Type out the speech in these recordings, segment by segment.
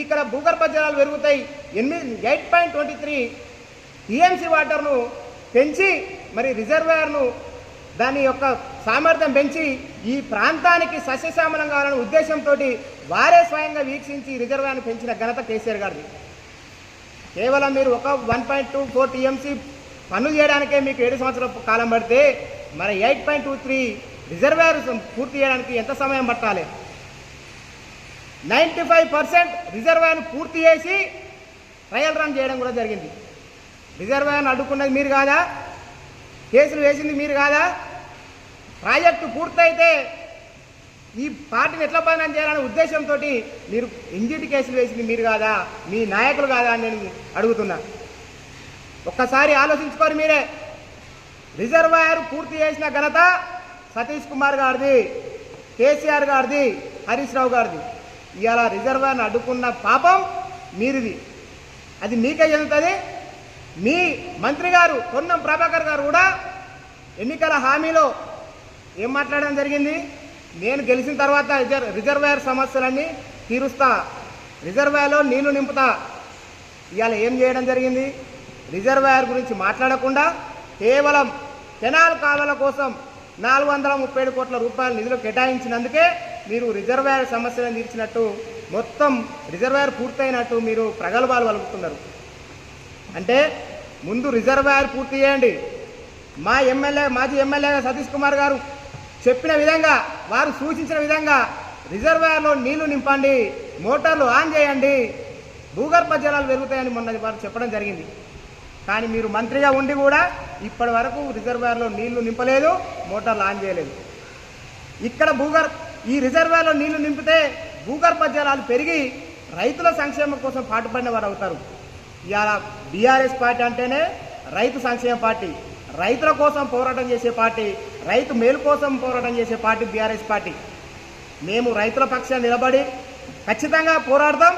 ఇక్కడ భూగర్భ జలాలు పెరుగుతాయి. ఎనిమిది eight point twenty three TMC వాటర్ను పెంచి మరి రిజర్వాయర్ను దాని యొక్క సామర్థ్యం పెంచి ఈ ప్రాంతానికి సస్యశ్యామలం కావాలనే ఉద్దేశంతో వారే స్వయంగా వీక్షించి రిజర్వాయర్ను పెంచిన ఘనత కేసీఆర్ గారిది. కేవలం మీరు ఒక one point two four TMC పనులు చేయడానికే మీకు ఏడు సంవత్సరాల కాలం పడితే మరి eight point two three reservoir పూర్తి చేయడానికి ఎంత సమయం పట్టాలి? నైంటీ ఫైవ్ పర్సెంట్ రిజర్వాయర్ను పూర్తి చేసి ట్రయల్ రన్ చేయడం కూడా జరిగింది. రిజర్వాయర్ను అడ్డుకున్నది మీరు కాదా? కేసులు వేసింది మీరు కాదా? ప్రాజెక్టు పూర్తయితే ఈ పార్టీని ఎట్లా బదనం చేయాలనే ఉద్దేశంతో మీరు ఎన్జిటి కేసులు వేసింది మీరు కాదా? మీ నాయకులు కాదా అని నేను అడుగుతున్నా. ఒక్కసారి ఆలోచించుకోరు మీరే. రిజర్వాయర్ పూర్తి చేసిన ఘనత సతీష్ కుమార్ గారిది కేసీఆర్ గారిది హరీష్ రావు గారిది. ఇవాళ రిజర్వాయర్ని అడ్డుకున్న పాపం మీరిది. అది మీకే చెందుతుంది. మీ మంత్రి గారు పొన్నం ప్రభాకర్ గారు కూడా ఎన్నికల హామీలో ఏం మాట్లాడడం జరిగింది? నేను గెలిచిన తర్వాత రిజర్ రిజర్వాయర్ సమస్యలన్నీ తీరుస్తా. రిజర్వాయర్లో నీళ్ళు నింపుతా. ఇవాళ ఏం చేయడం జరిగింది? రిజర్వాయర్ గురించి మాట్లాడకుండా కేవలం కెనాల్ కాలువల కోసం నాలుగు వందల ముప్పై ఏడు కోట్ల రూపాయల నిధులు కేటాయించినందుకే మీరు రిజర్వాయర్ సమస్యలను తీర్చినట్టు మొత్తం రిజర్వాయర్ పూర్తయినట్టు మీరు ప్రగల్భాలు వలుపుతున్నారు. అంటే ముందు రిజర్వాయర్ పూర్తి చేయండి. మా ఎమ్మెల్యే మాజీ ఎమ్మెల్యే సతీష్ కుమార్ గారు చెప్పిన విధంగా వారు సూచించిన విధంగా రిజర్వాయర్లో నీళ్ళు నింపండి మోటార్లు ఆన్ చేయండి. భూగర్భ జలాలు పెరుగుతాయని మొన్న వారు చెప్పడం జరిగింది. కానీ మీరు మంత్రిగా ఉండి కూడా ఇప్పటి వరకు రిజర్వాయర్లో నీళ్ళు నింపలేదు మోటార్లు ఆన్ చేయలేదు. ఇక్కడ భూగర్భ ఈ రిజర్వాయర్లో నీళ్ళు నింపితే భూగర్భ జలాలు పెరిగి రైతుల సంక్షేమం కోసం పాటుపడిన వారు అవుతారు. ఇవాళ బీఆర్ఎస్ పార్టీ అంటేనే రైతు సంక్షేమ పార్టీ. రైతుల కోసం పోరాటం చేసే పార్టీ రైతు మేలు కోసం పోరాటం చేసే పార్టీ బీఆర్ఎస్ పార్టీ. మేము రైతుల పక్షాన్ని నిలబడి ఖచ్చితంగా పోరాడతాం.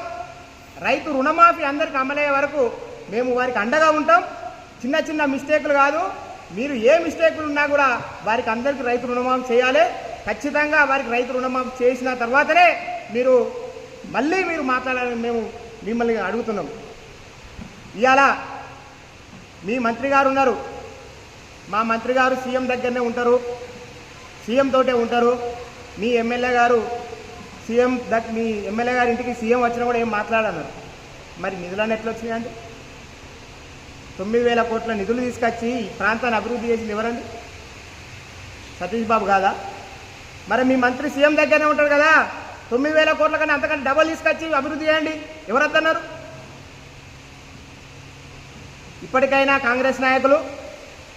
రైతు రుణమాఫీ అందరికి అమలయ్యే వరకు మేము వారికి అండగా ఉంటాం. చిన్న చిన్న మిస్టేకులు కాదు మీరు ఏ మిస్టేకులు ఉన్నా కూడా వారికి అందరికీ రైతు రుణమాఫీ చేయాలి. ఖచ్చితంగా వారికి రైతు రుణమాఫీ చేసిన తర్వాతనే మీరు మళ్ళీ మీరు మాట్లాడాలని మేము మిమ్మల్ని అడుగుతున్నాం. ఇవాళ మీ మంత్రి గారు ఉన్నారు. మా మంత్రి గారు సీఎం దగ్గరనే ఉంటారు. సీఎం తోటే ఉంటారు. మీ ఎమ్మెల్యే గారు సీఎం మీ ఎమ్మెల్యే గారి ఇంటికి సీఎం వచ్చినా కూడా ఏం మాట్లాడన్నారు మరి నిధులన్నీ ఎట్లా వచ్చినాయండి తొమ్మిది వేల కోట్ల నిధులు తీసుకొచ్చి ఈ ప్రాంతాన్ని అభివృద్ధి చేసింది ఎవరండి? సతీష్ బాబు కాదా? మరి మీ మంత్రి సీఎం దగ్గరనే ఉంటాడు కదా? తొమ్మిది వేల కోట్ల కన్నా అంతకంటే డబల్ తీసుకొచ్చి అభివృద్ధి చేయండి. ఎవరు ఇప్పటికైనా కాంగ్రెస్ నాయకులు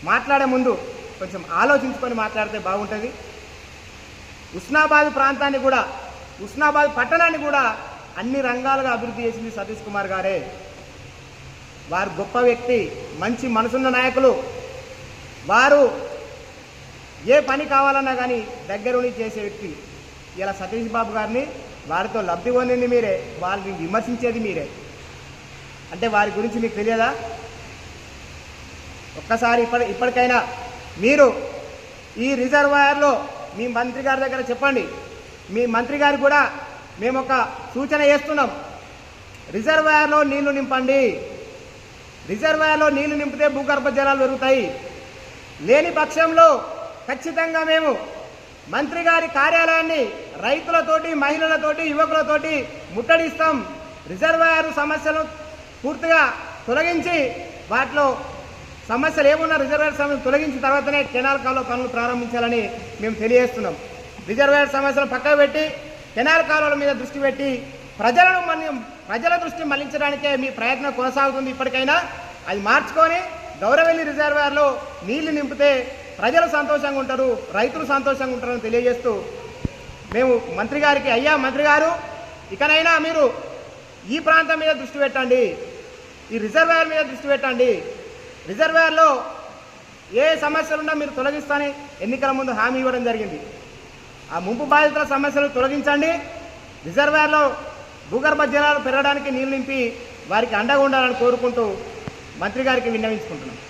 మాట్లాడే ముందు కొంచెం ఆలోచించుకొని మాట్లాడితే బాగుంటుంది. ఉస్నాబాద్ ప్రాంతాన్ని కూడా ఉస్నాబాద్ పట్టణాన్ని కూడా అన్ని రంగాలుగా అభివృద్ధి చేసింది సతీష్ కుమార్ గారే. వారు గొప్ప వ్యక్తి మంచి మనసున్న నాయకులు. వారు ఏ పని కావాలన్నా కానీ దగ్గరుండి చేసే వ్యక్తి. ఇలా సతీష్ బాబు గారిని వారితో లబ్ధి పొందింది మీరే వారిని విమర్శించేది మీరే. అంటే వారి గురించి మీకు తెలియదా? ఒక్కసారి ఇప్పటి ఇప్పటికైనా మీరు ఈ రిజర్వాయర్లో మీ మంత్రి గారి దగ్గర చెప్పండి. మీ మంత్రి గారు కూడా మేము ఒక సూచన చేస్తున్నాం. రిజర్వాయర్లో నీళ్ళు నింపండి. రిజర్వాయర్లో నీళ్ళు నింపితే భూగర్భ జలాలు పెరుగుతాయి. లేని పక్షంలో ఖచ్చితంగా మేము మంత్రి గారి కార్యాలయాన్ని రైతులతోటి మహిళలతోటి యువకులతోటి ముట్టడిస్తాం. రిజర్వాయర్ సమస్యలు పూర్తిగా తొలగించి వాటిలో సమస్యలు ఏమున్నా రిజర్వాయర్ సమస్యలు తొలగించిన తర్వాతనే కెనాల్ కాలువ పనులు ప్రారంభించాలని మేము తెలియజేస్తున్నాం. రిజర్వాయర్ సమస్యలు పక్కకు పెట్టి కెనాల్ కాలువల మీద దృష్టి పెట్టి ప్రజలను మన ప్రజల దృష్టి మళ్ళించడానికే మీ ప్రయత్నం కొనసాగుతుంది ఇప్పటికైనా. అది మార్చుకొని గౌరవెల్లి రిజర్వాయర్లో నీళ్ళు నింపితే ప్రజలు సంతోషంగా ఉంటారు రైతులు సంతోషంగా ఉంటారని తెలియజేస్తూ మేము మంత్రి గారికి అయ్యా మంత్రి గారు ఇకనైనా మీరు ఈ ప్రాంతం మీద దృష్టి పెట్టండి ఈ రిజర్వేయర్ మీద దృష్టి పెట్టండి. రిజర్వేయర్లో ఏ సమస్యలున్నా మీరు తొలగిస్తాని ఎన్నికల ముందు హామీ ఇవ్వడం జరిగింది. ఆ ముంపు బాధితుల సమస్యలు తొలగించండి. రిజర్వేయర్లో భూగర్భ జలాలు పెరగడానికి నీళ్ళు నింపి వారికి అండగా ఉండాలని కోరుకుంటూ మంత్రి గారికి విన్నవించుకుంటున్నాం.